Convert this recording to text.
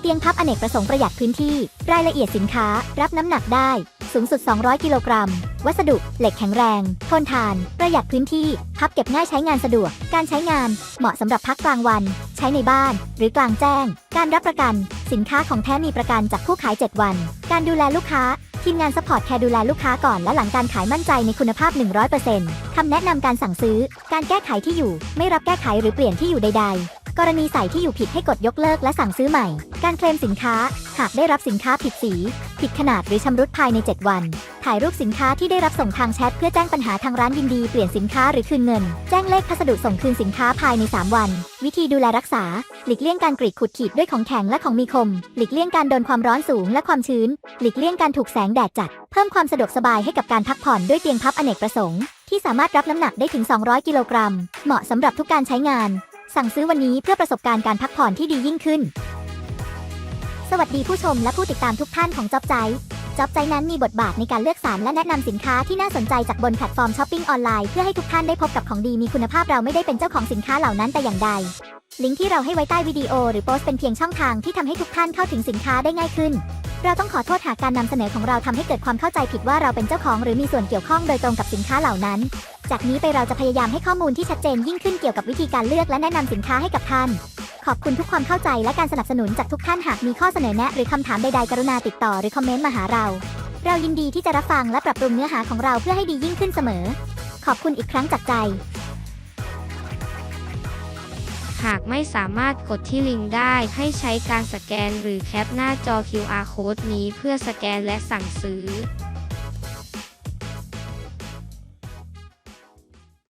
เตียงพับอเนกประสงค์ประหยัดพื้นที่ รายละเอียดสินค้า รับน้ำหนักได้ สูงสุด 200 กิโลกรัม วัสดุ เหล็กแข็งแรง ทนทาน ประหยัดพื้นที่ พับเก็บง่ายใช้งานสะดวก การใช้งาน เหมาะสำหรับพักกลางวัน ใช้ในบ้าน หรือกลางแจ้ง การรับประกัน สินค้าของแท้มีประกันจากผู้ขาย 7 วัน การดูแลลูกค้า ทีมงานซัพพอร์ตแคร์ดูแลลูกค้าก่อนและหลังการขายมั่นใจในคุณภาพ 100%คำแนะนำการสั่งซื้อ การแก้ไขที่อยู่ ไม่รับแก้ไขหรือเปลี่ยนที่อยู่ใด ๆ กรณีใส่ที่อยู่ผิดให้กดยกเลิกและสั่งซื้อใหม่ การเคลมสินค้า หากได้รับสินค้าผิดสี ผิดขนาดหรือชำรุดภายใน 7 วัน ถ่ายรูปสินค้าที่ได้รับส่งทางแชทเพื่อแจ้งปัญหาทางร้านยินดีเปลี่ยนสินค้าหรือคืนเงิน แจ้งเลขพัสดุส่งคืนสินค้าภายใน 3 วัน วิธีดูแลรักษา หลีกเลี่ยงการกรีดขูดขีดด้วยของแข็งและของมีคม หลีกเลี่ยงการโดนความร้อนสูงและความชื้น หลีกเลี่ยงการถูกแสงแดดจัด เพิ่มความสะดวกสบายให้กับการพักผ่อนด้วยเตียงพับอเนกประสงค์ที่สามารถรับน้ำหนักได้ถึง 200 กิโลกรัม เหมาะสำหรับทุกการใช้งาน สั่งซื้อวันนี้เพื่อประสบการณ์การพักผ่อนที่ดียิ่งขึ้น สวัสดีผู้ชมและผู้ติดตามทุกท่านของจ๊อบใจจ๊อบใจนั้นมีบทบาทในการเลือกสรรและแนะนำสินค้าที่น่าสนใจจากบนแพลตฟอร์มช้อปปิ้งออนไลน์เพื่อให้ทุกท่านได้พบกับของดีมีคุณภาพเราไม่ได้เป็นเจ้าของสินค้าเหล่านั้นแต่อย่างใด ลิงก์ที่เราให้ไว้ใต้วิดีโอหรือโพสต์เป็นเพียงช่องทางที่ทำให้ทุกท่านเข้าถึงสินค้าได้ง่ายขึ้น เราต้องขอโทษหากการนำเสนอของเราทำให้เกิดความเข้าใจผิดว่าเราเป็นเจ้าของหรือมีส่วนเกี่ยวข้องโดยตรงกับสินค้าเหล่านั้น จากนี้ไปเราจะพยายามให้ข้อมูลที่ชัดเจนยิ่งขึ้นเกี่ยวกับวิธีการเลือกและแนะนำสินค้าให้กับท่าน ขอบคุณทุกความเข้าใจและการสนับสนุนจากทุกท่านหากมีข้อเสนอแนะ หรือคำถามใดๆ กรุณาติดต่อหรือคอมเมนต์มาหาเรา เรายินดีที่จะรับฟังและปรับปรุงเนื้อหาของเราเพื่อให้ดียิ่งขึ้นเสมอ ขอบคุณอีกครั้งจากใจ หากไม่สามารถกดที่ลิงก์ได้ให้ใช้การสแกนหรือแคปหน้าจอ QR code นี้เพื่อสแกนและสั่งซื้อ